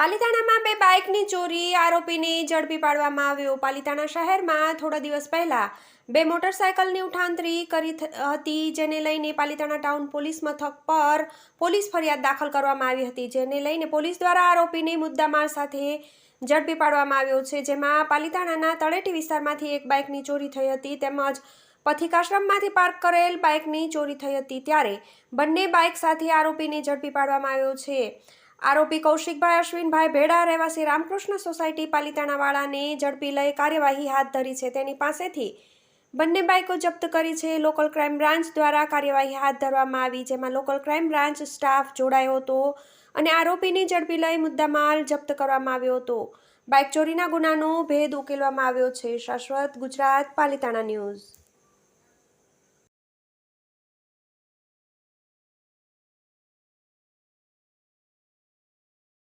પાલિતાણામાં બે બાઇકની ચોરી આરોપીને ઝડપી પાડવામાં આવ્યો. પાલિતાણા શહેરમાં થોડા દિવસ પહેલા બે મોટરસાયકલની ઉઠાંતરી કરી હતી, જેને લઈને પાલિતાણા ટાઉન પોલીસ મથક પર પોલીસ ફરિયાદ દાખલ કરવામાં આવી હતી, જેને લઈને પોલીસ દ્વારા આરોપીને મુદ્દામાલ સાથે ઝડપી પાડવામાં આવ્યો છે. જેમાં પાલિતાણાના તળેટી વિસ્તારમાંથી એક બાઇકની ચોરી થઈ હતી, તેમજ પથિકાશ્રમમાંથી પાર્ક કરેલ બાઇકની ચોરી થઈ હતી. ત્યારે બંને બાઇક સાથે આરોપીને ઝડપી પાડવામાં આવ્યો છે. આરોપી કૌશિકભાઈ અશ્વિનભાઈ ભેડા રહેવાસી રામકૃષ્ણ સોસાયટી પાલિતાણાવાળાને ઝડપી લઈ કાર્યવાહી હાથ ધરી છે. તેની પાસેથી બંને બાઇકો જપ્ત કરી છે. લોકલ ક્રાઇમ બ્રાન્ચ દ્વારા કાર્યવાહી હાથ ધરવામાં આવી, જેમાં લોકલ ક્રાઇમ બ્રાન્ચ સ્ટાફ જોડાયો હતો અને આરોપીને ઝડપી લઈ મુદ્દામાલ જપ્ત કરવામાં આવ્યો હતો. બાઇક ચોરીના ગુનાનો ભેદ ઉકેલવામાં આવ્યો છે. શાશ્વત ગુજરાત, પાલિતાણા ન્યૂઝ.